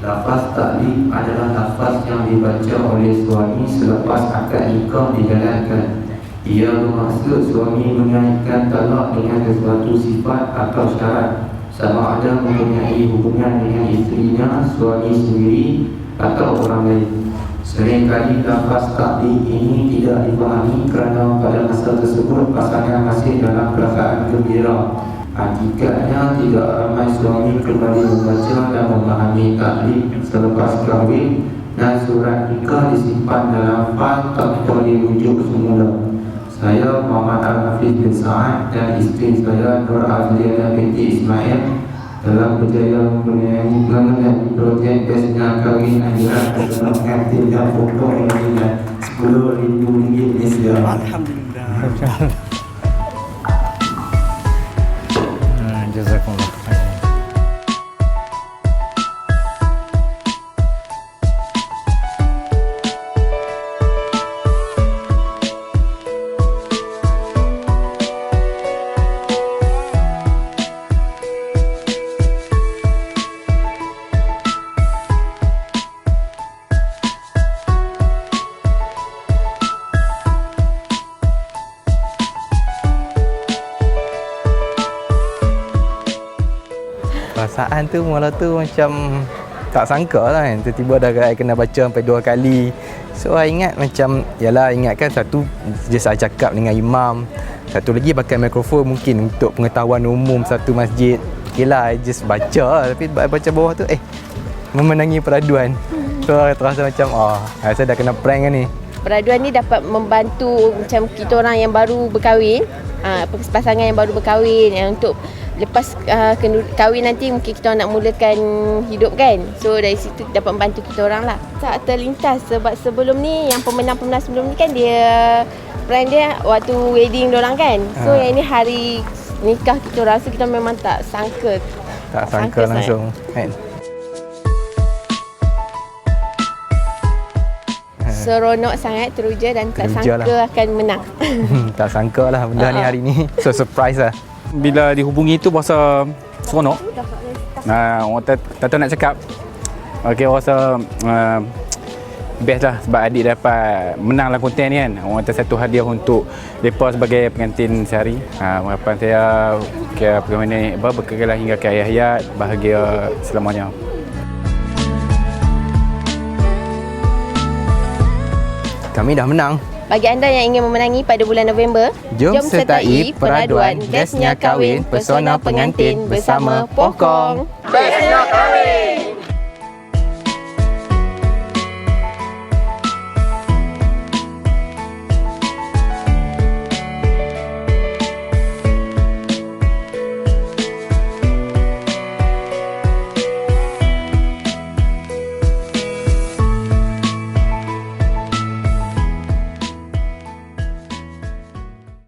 Lafaz taklim adalah lafaz yang dibaca oleh suami selepas akad nikah dijalankan. Ia bermaksud suami menaikkan talak dengan sesuatu sifat atau syarat sama ada mempunyai hubungan dengan isterinya, suami sendiri atau orang lain. Seringkali lafaz taklim ini tidak dipahami kerana pada masa tersebut pasangan masih dalam perasaan gembira. Hakikatnya tidak ramai suami kembali membaca dan memahami taklim selepas kahwin dan surat nikah disimpan dalam fal tanpa dirujuk semula. Saya Muhammad Al-Hafiz bin Sa'ad dan isteri saya Nur Azliana binti Ismail telah berjaya mengenai mengenai projek besnya kahwin akhirat dengan kantin dan pokok dengan RM10,000 Malaysia. Alhamdulillah. 就在公路。Perasaan tu mula tu macam tak sangka lah kan. Tiba-tiba dah I kena baca sampai dua kali. So I ingat macam Yalah ingat kan satu Just I cakap dengan imam. Satu lagi pakai mikrofon mungkin Untuk pengetahuan umum satu masjid. Okay lah I just baca lah. Tapi baca bawah tu Eh Memenangi peraduan. So I terasa macam Oh I rasa dah kena prank kan ni. Peraduan ni dapat membantu macam kita orang yang baru berkahwin, uh, pasangan yang baru berkahwin yang untuk lepas uh, kahwin nanti mungkin kita nak mulakan hidup kan. So dari situ dapat membantu kita orang lah. Tak terlintas sebab sebelum ni yang pemenang-pemenang sebelum ni kan dia plan dia waktu wedding orang kan. So Ah. yang ni hari nikah kita orang so kita memang tak sangka. Tak Sangka sangka langsung kan Seronok sangat teruja dan tak Teruja sangka akan menang. Hmm, tak sangka lah benda ni hari ni So surprise lah Bila dihubungi tu rasa seronok. Nah, orang tak, tahu nak cakap. Okey, rasa uh, best lah sebab adik dapat menang dalam konten ni kan. Orang kata satu hadiah untuk mereka sebagai pengantin sehari. Ha, harapan saya ke bagaimana apa berkekalan hingga ke akhir hayat, bahagia selamanya. Kami dah menang Bagi anda yang ingin memenangi pada bulan November, Jom sertai peraduan bestnya kahwin pesona pengantin bersama Pokong. Bestnya kahwin!